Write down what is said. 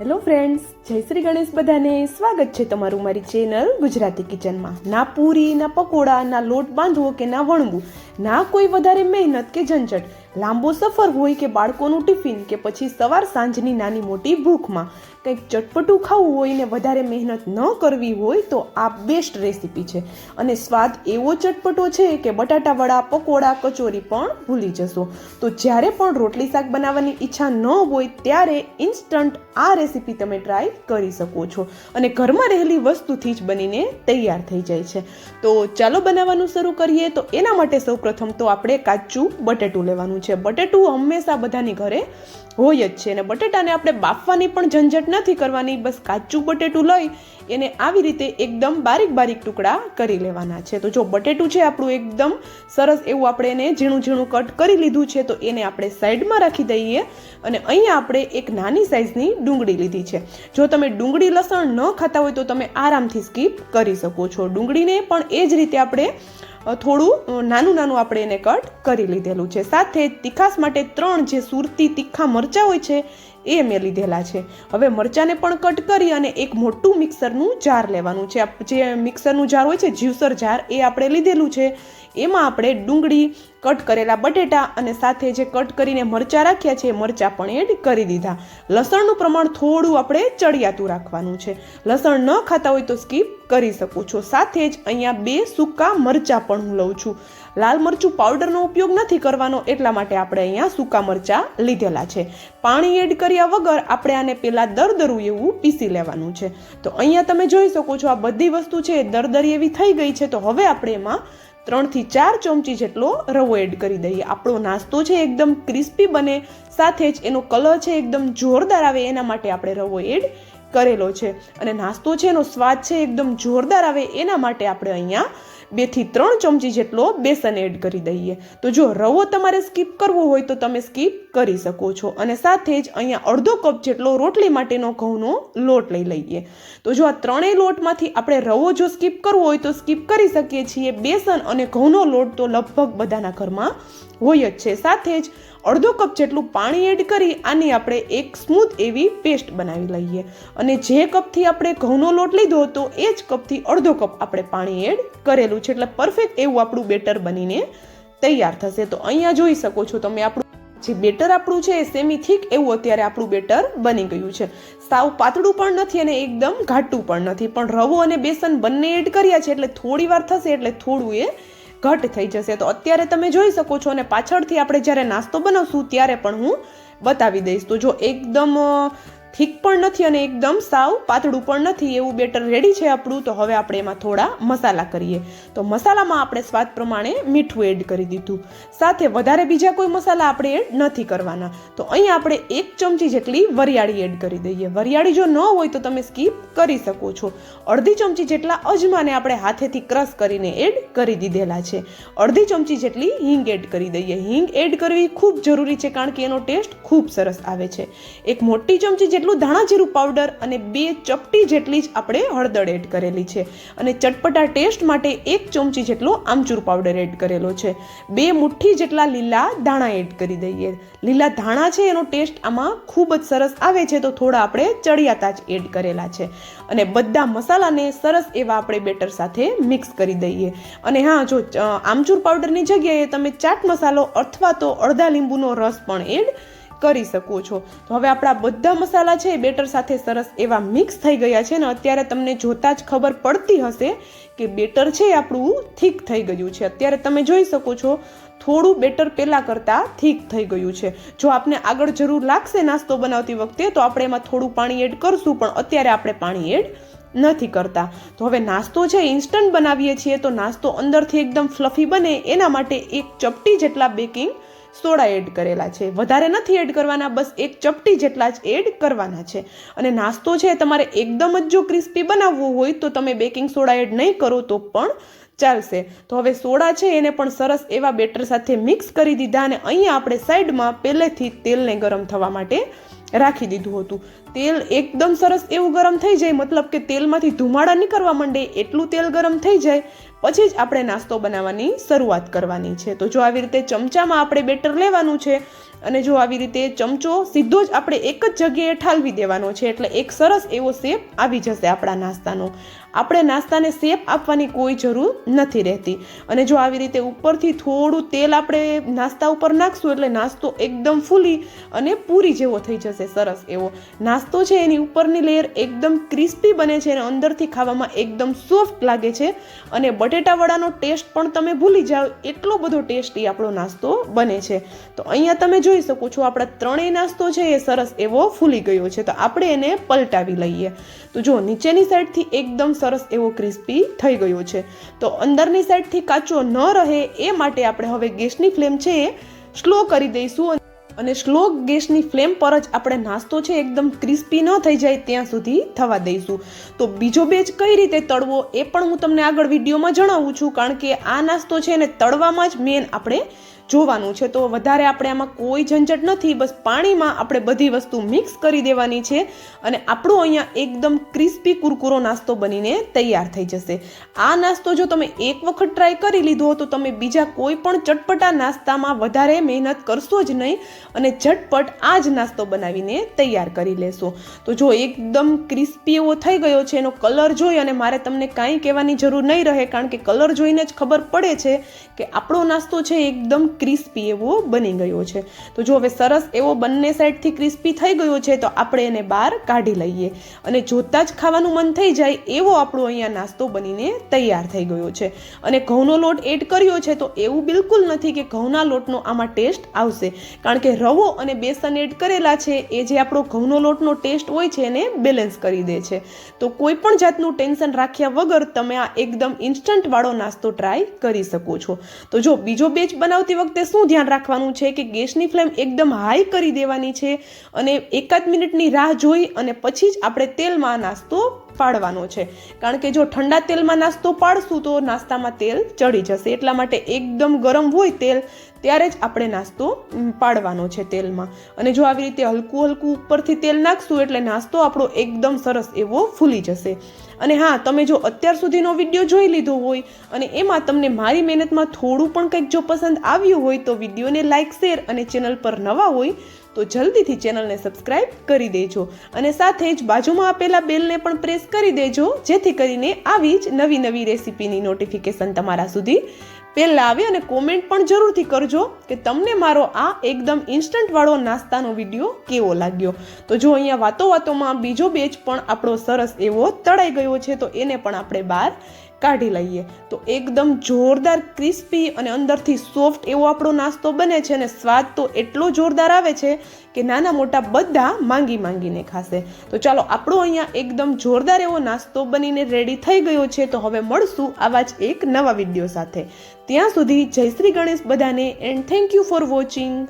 Hello friends જય શ્રી ગણેશ બધાને. સ્વાગત છે તમારું મારી ચેનલ ગુજરાતી કિચનમાં. ના પૂરી, ના પકોડા, ના લોટ બાંધવો કે ના વણવું. ના કોઈ વધારે મહેનત કે ઝંઝટ. લાંબો સફર હોય કે બાળકોનું ટિફિન કે પછી સવાર સાંજની નાની મોટી ભૂખમાં કંઈક ચટપટું ખાવું હોય ને વધારે મહેનત ન કરવી હોય તો આ બેસ્ટ રેસીપી છે. અને સ્વાદ એવો ચટપટો છે કે બટાટાવડા પકોડા, કચોરી પણ ભૂલી જશો. તો જ્યારે પણ રોટલી શાક બનાવવાની ઈચ્છા ન હોય ત્યારે ઇન્સ્ટન્ટ આ રેસીપી તમે ટ્રાય કરી શકો છો. અને ઘરમાં રહેલી વસ્તુથી જ બનીને તૈયાર થઈ જાય છે. તો ચાલો બનાવવાનું શરૂ કરીએ. તો એના માટે સૌપ્રથમ તો આપણે કાચું બટેટું લેવાનું છે. બટેટું હંમેશા બધાની ઘરે હોય જ છે અને બટેટાને આપણે બાફવાની પણ ઝંઝટ નથી કરવાની. બસ કાચું બટેટું લઈ એને આવી રીતે એકદમ બારીક બારીક ટુકડા કરી લેવાના છે. તો જો બટેટું છે આપણું એકદમ સરસ એવું આપણે એને ઝીણું ઝીણું કટ કરી લીધું છે, તો એને આપણે સાઈડમાં રાખી દઈએ અને અહીંયા આપણે એક નાની સાઈઝની ડુંગળી લીધી છે. જો તમે ડુંગળી લસણ ન ખાતા હોય તો તમે આરામથી સ્કીપ કરી શકો છો. ડુંગળીને પણ એ જ રીતે આપણે થોડું નાનું નાનું આપણે એને કટ કરી લીધેલું છે. સાથે તીખાસ માટે ત્રણ જે સુરતી તીખા મરચાં હોય છે, એ મેં લીધેલા છે. હવે મરચાંને પણ કટ કરી અને એક મોટું મિક્સરનું જાર લેવાનું છે. જે મિક્સરનું જાર હોય છે જ્યુસર જાર, એ આપણે લીધેલું છે. એમાં આપણે ડુંગળી કટ કરેલા બટેટા અને સાથે જે કટ કરીને મરચાં રાખ્યા છે, એ મરચાં પણ એડ કરી દીધા. લસણનું પ્રમાણ થોડું આપણે ચડિયાતું રાખવાનું છે. લસણ ન ખાતા હોય તો સ્કીપ કરી શકો છો. સાથે જ અહીંયા બે સૂકા મરચાં પણ હું લઉં છું. લાલ મરચું પાવડરનો ઉપયોગ નથી કરવાનો, એટલા માટે આપણે અહીંયા સૂકા મરચાં લીધેલા છે. પાણી એડ કર્યા વગર આપણે આને પહેલાં દરદરું એવું પીસી લેવાનું છે. તો અહીંયા તમે જોઈ શકો છો આ બધી વસ્તુ છે દરદરી એવી થઈ ગઈ છે. તો હવે આપણે એમાં ત્રણથી ચાર ચમચી જેટલો રવો એડ કરી દઈએ. આપણો નાસ્તો છે એકદમ ક્રિસ્પી બને, સાથે જ એનો કલર છે એકદમ જોરદાર આવે, એના માટે આપણે રવો એડ કરેલો છે. અને નાસ્તો છે એનો સ્વાદ છે એકદમ જોરદાર આવે એના માટે આપણે અહીંયા બેથી ત્રણ ચમચી જેટલો બેસન એડ કરી દઈએ. તો જો રવો તમારે સ્કીપ કરવો હોય તો તમે સ્કીપ કરી શકો છો. અને સાથે જ અહીંયા અડધો કપ જેટલો રોટલી માટેનો ઘઉંનો લોટ લઈ લઈએ. તો જો આ ત્રણેય લોટમાંથી આપણે રવો જો સ્કીપ કરવો હોય તો સ્કીપ કરી શકીએ છીએ. બેસન અને ઘઉંનો લોટ તો લગભગ બધાના ઘરમાં હોય જ છે. સાથે જ અડધો કપ જેટલું પાણી એડ કરી આની આપણે એક સ્મૂથ એવી પેસ્ટ બનાવી લઈએ. અને જે કપથી આપણે ઘઉંનો લોટ લીધો તો એ જ કપથી અડધો કપ આપણે પાણી એડ કરેલું છે. એટલે પરફેક્ટ એવું આપણું બેટર બનીને તૈયાર થશે. તો અહીંયા જોઈ શકો છો તમે આપણું જે બેટર આપણું છે, એ સેમી થીક એવું અત્યારે આપણું બેટર બની ગયું છે. સાવ પાતળું પણ નથી અને એકદમ ઘાટું પણ નથી. પણ રવો અને બેસન બંને એડ કર્યા છે એટલે થોડી વાર થશે એટલે થોડું એ ઘટ થઈ જશે. તો અત્યારે તમે જોઈ શકો છો અને પાછળથી આપણે જ્યારે નાસ્તો બનાવશું ત્યારે પણ હું બતાવી દઈશ. તો જો એકદમ ઠીક પણ નથી અને એકદમ સાવ પાતળું પણ નથી, એવું બેટર રેડી છે આપણું. તો હવે આપણે એમાં થોડા મસાલા કરીએ. તો મસાલામાં આપણે સ્વાદ પ્રમાણે મીઠું એડ કરી દીધું. સાથે વધારે બીજા કોઈ મસાલા આપણે એડ નથી કરવાના. તો અહીં આપણે એક ચમચી જેટલી વરિયાળી એડ કરી દઈએ. વરિયાળી જો ન હોય તો તમે સ્કીપ કરી શકો છો. અડધી ચમચી જેટલા અજમાને આપણે હાથેથી ક્રશ કરીને એડ કરી દીધેલા છે. અડધી ચમચી જેટલી હિંગ એડ કરી દઈએ. હિંગ એડ કરવી ખૂબ જરૂરી છે કારણ કે એનો ટેસ્ટ ખૂબ સરસ આવે છે. એક મોટી ચમચી જેટલું ધાણા જીરું પાવડર અને બે ચપટી જેટલી જ આપણે હળદર એડ કરેલી છે. અને ચટપટા ટેસ્ટ માટે એક ચમચી જેટલો આમચૂર પાવડર એડ કરેલો છે. બે મુઠ્ઠી જેટલા લીલા ધાણા એડ કરી દઈએ. લીલા ધાણા છે એનો ટેસ્ટ આમાં ખૂબ જ સરસ આવે છે તો થોડા આપણે ચડિયાતા જ એડ કરેલા છે. અને બધા મસાલાને સરસ એવા આપણે બેટર સાથે મિક્સ કરી દઈએ. અને હા, જો આમચૂર પાવડરની જગ્યાએ તમે ચાટ મસાલો અથવા તો અડધા લીંબુનો રસ પણ એડ કરી શકો છો. તો હવે આપણા બધા મસાલા છે એ બેટર સાથે સરસ એવા મિક્સ થઈ ગયા છે ને અત્યારે તમને જોતાં જ ખબર પડતી હશે કે બેટર છે એ આપણું થીક થઈ ગયું છે. અત્યારે તમે જોઈ શકો છો, થોડું બેટર પહેલાં કરતાં થીક થઈ ગયું છે. જો આપને આગળ જરૂર લાગશે નાસ્તો બનાવતી વખતે, તો આપણે એમાં થોડું પાણી એડ કરશું, પણ અત્યારે આપણે પાણી એડ નથી કરતા. તો હવે નાસ્તો છે ઇન્સ્ટન્ટ બનાવીએ છીએ, તો નાસ્તો અંદરથી એકદમ ફ્લફી બને, એના માટે એક ચપટી જેટલા બેકિંગ સોડા એડ કરેલા છે. વધારે નથી એડ કરવાના, બસ એક ચપટી જેટલા જ એડ કરવાના છે. અને નાસ્તો છે તમારે એકદમ જ જો ક્રિસ્પી બનાવવો હોય તો તમે બેકિંગ સોડા એડ નહીં કરો તો પણ ચાલશે. તો હવે સોડા છે એને પણ સરસ એવા બેટર સાથે મિક્સ કરી દીધા અને અહીંયા આપણે સાઈડમાં પહેલેથી તેલને ગરમ થવા માટે રાખી દીધું હતું. તેલ એકદમ સરસ એવું ગરમ થઈ જાય, મતલબ કે તેલમાંથી ધુમાડા નીકળવા માંડે એટલું તેલ ગરમ થઈ જાય પછી જ આપણે નાસ્તો બનાવવાની શરૂઆત કરવાની છે. તો જો આવી રીતે ચમચામાં આપણે બેટર લેવાનું છે અને જો આવી રીતે ચમચો સીધો જ આપણે એક જ જગ્યાએ ઠાલવી દેવાનો છે, એટલે એક સરસ એવો શેપ આવી જશે આપણા નાસ્તાનો. આપણે નાસ્તાને શેપ આપવાની કોઈ જરૂર નથી રહેતી. અને જો આવી રીતે ઉપરથી થોડું તેલ આપણે નાસ્તા ઉપર નાખશું, એટલે નાસ્તો એકદમ ફૂલી અને પૂરી જેવો થઈ જશે, સરસ એવો. નાસ્તો છે એની ઉપરની લેયર એકદમ ક્રિસ્પી બને છે અને અંદરથી ખાવામાં એકદમ સોફ્ટ લાગે છે અને બટેટાવડાનો ટેસ્ટ પણ તમે ભૂલી જાઓ. એટલો બધો ટેસ્ટી આપણો નાસ્તો બને છે. તો અહીંયા તમે જોઈ શકો છો આપણા ત્રણેય નાસ્તો છે એ સરસ એવો ફૂલી ગયો છે. તો આપણે એને પલટાવી લઈએ. તો જો નીચેની સાઈડથી એકદમ સરસ એવો ક્રિસ્પી થઈ ગયો છે. તો અંદરની સાઈડથી કાચો ન રહે એ માટે આપણે હવે ગેસની ફ્લેમ છે એ સ્લો કરી દઈશું અને સ્લો ગેસની ફ્લેમ પર જ આપણે નાસ્તો છે એકદમ ક્રિસ્પી ન થઈ જાય ત્યાં સુધી થવા દઈશું. તો બીજો બેચ કઈ રીતે તળવો એ પણ હું તમને આગળ વિડીયોમાં જણાવું છું, કારણ કે આ નાસ્તો છે એને તળવામાં જ મેન આપણે જોવાનું છે, તો વધારે આપણે આમાં કોઈ ઝંઝટ નથી, બસ પાણીમાં આપણે બધી વસ્તુ મિક્સ કરી દેવાની છે અને આપણો અહીંયા એકદમ ક્રિસ્પી કુરકુરો નાસ્તો બનીને તૈયાર થઈ જશે. આ નાસ્તો જો તમે એક વખત ટ્રાય કરી લીધો તો તમે બીજા કોઈ પણ ચટપટા નાસ્તામાં વધારે મહેનત કરશો જ નહીં અને ઝટપટ આ જ નાસ્તો બનાવીને તૈયાર કરી લેશો. તો જો એકદમ ક્રિસ્પી એવો થઈ ગયો છે, એનો કલર જોઈ અને મારે તમને કાંઈ કહેવાની જરૂર નહીં રહે, કારણ કે કલર જોઈને જ ખબર પડે છે કે આપણો નાસ્તો છે એકદમ ક્રિસ્પી એવો બની ગયો છે. તો જો હવે સરસ એવો બંને સાઈડથી ક્રિસ્પી થઈ ગયો છે, તો આપણે એને બહાર કાઢી લઈએ. અને જોતાં જ ખાવાનું મન થઈ જાય એવો આપણો અહીંયા નાસ્તો બનીને તૈયાર થઈ ગયો છે. અને ઘઉંનો લોટ એડ કર્યો છે, તો એવું બિલકુલ નથી કે ઘઉંના લોટનો આમાં ટેસ્ટ આવશે. કારણ કે રવો અને બેસન એડ કરેલા છે, એ જે આપણો ઘઉંનો લોટનો ટેસ્ટ હોય છે, એને બેલેન્સ કરી દે છે. તો કોઈ પણ જાતનું ટેન્શન રાખ્યા વગર તમે આ એકદમ ઇન્સ્ટન્ટવાળો નાસ્તો ટ્રાય કરી શકો છો. તો જો બીજો બેચ બનાવતી વખતે શું ધ્યાન રાખવાનું છે કે ગેસની ફ્લેમ એકદમ હાઈ કરી દેવાની છે અને એકાદ મિનિટની રાહ જોઈ અને પછી જ આપણે તેલમાં નાસ્તો પાડવાનો છે. કારણ કે જો ઠંડા તેલમાં નાસ્તો પાડશું તો નાસ્તામાં તેલ ચડી જશે. એટલા માટે એકદમ ગરમ હોય તેલ, ત્યારે જ આપણે નાસ્તો પાડવાનો છે તેલમાં. અને જો આવી રીતે હલકું હલકું ઉપરથી તેલ નાખશું એટલે નાસ્તો આપણો એકદમ સરસ એવો ફૂલી જશે. અને હા, તમે જો અત્યાર સુધીનો વીડિયો જોઈ લીધો હોય અને એમાં તમને મારી મહેનતમાં થોડું પણ કંઈક જો પસંદ આવ્યું હોય તો વિડીયોને લાઇક શેર અને ચેનલ પર નવા હોય તો જલ્દીથી ચેનલને સબસ્ક્રાઇબ કરી દેજો અને સાથે જ બાજુમાં આપેલા બેલને પણ પ્રેસ કરી દેજો, જેથી કરીને આવી જ નવી નવી રેસીપીની નોટિફિકેશન તમારા સુધી પહેલાં આવે અને કોમેન્ટ પણ જરૂરથી કરજો કે તમને મારો આ એકદમ ઇન્સ્ટન્ટવાળો નાસ્તાનો વીડિયો કેવો લાગ્યો. તો જો અહીંયા વાતો વાતોમાં બીજો બેચ પણ આપણો સરસ એવો તળાઈ ગયો છે, તો એને પણ આપણે બહાર કાઢી લઈએ. તો એકદમ જોરદાર ક્રિસ્પી અને અંદરથી સોફ્ટ એવો આપણો નાસ્તો બને છે અને સ્વાદ તો એટલો જોરદાર આવે છે કે નાના મોટા બધા માંગી માંગીને ખાશે. તો ચાલો આપણો અહીંયા એકદમ જોરદાર એવો નાસ્તો બનીને રેડી થઈ ગયો છે. તો હવે મળશું આવા જ એક નવા વીડિયો સાથે. ત્યાં સુધી જય શ્રી ગણેશ બધાને and thank you for watching